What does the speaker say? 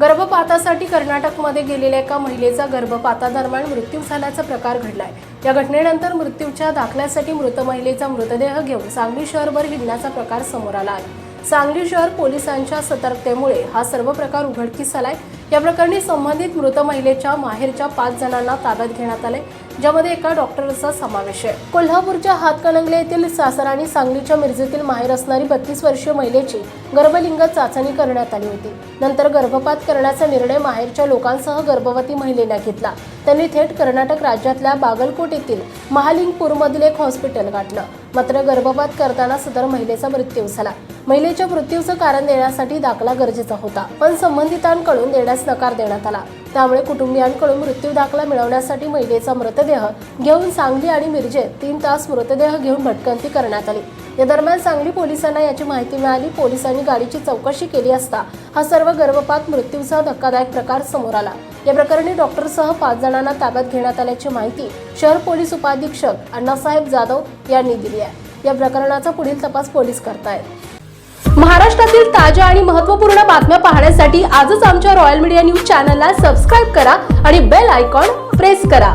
गर्भपातासाठी कर्नाटकमध्ये गेलेल्या एका महिलेचा गर्भपातादरम्यान मृत्यू झाल्याचा प्रकार घडलाय. या घटनेनंतर मृत्यूच्या दाखल्यासाठी मृत महिलेचा मृतदेह घेऊन सांगली शहरभर हिंडण्याचा प्रकार समोर आला आहे. सांगली शहर पोलिसांच्या सतर्कतेमुळे हा सर्व प्रकार उघडकीस आलाय. या प्रकरणी संबंधित मृत महिलेच्या माहेरच्या पाच जणांना ताब्यात घेण्यात आले ज्यामध्ये एका डॉक्टरचा समावेश आहे. कोल्हापूरच्या हातकणंगले येथील सासर सांगलीच्या मिरजेतील माहेर असणारी बत्तीस वर्षीय महिलेची गर्भलिंग चाचणी करण्यात आली होती. नंतर गर्भपात करण्याचा निर्णय माहेरच्या लोकांसह गर्भवती महिलेने घेतला. त्यांनी थेट कर्नाटक राज्यातल्या बागलकोट येथील महालिंगपूरमधील एक हॉस्पिटल गाठलं. मात्र गर्भपात करताना सदर महिलेचा मृत्यू झाला. महिलेच्या मृत्यूचं कारण देण्यासाठी दाखला गरजेचा होता पण संबंधितांकडून देण्यास नकार देण्यात आला. त्यामुळे कुटुंबियांकडून मृत्यू दाखला मिळवण्यासाठी महिलेचा मृतदेह घेऊन सांगली आणि मिरजेत तीन तास मृतदेह घेऊन भटकंती करण्यात आली. या दरम्यान सांगली पोलिसांना याची माहिती मिळाली. पोलिसांनी गाडीची चौकशी केली असता हा सर्व गर्भपात मृत्यूचा धक्कादायक प्रकार समोर आला. या प्रकरणी डॉक्टरसह पाच जणांना ताब्यात घेण्यात आल्याची माहिती शहर पोलीस उपाधीक्षक अण्णासाहेब जाधव यांनी दिली आहे. या प्रकरणाचा पुढील तपास पोलीस करतायत. महाराष्ट्रातील ताज्या आणि महत्त्वपूर्ण बातम्या पाहण्यासाठी आजच आमच्या रॉयल मीडिया न्यूज चॅनलला सबस्क्राईब करा आणि बेल आयकॉन प्रेस करा.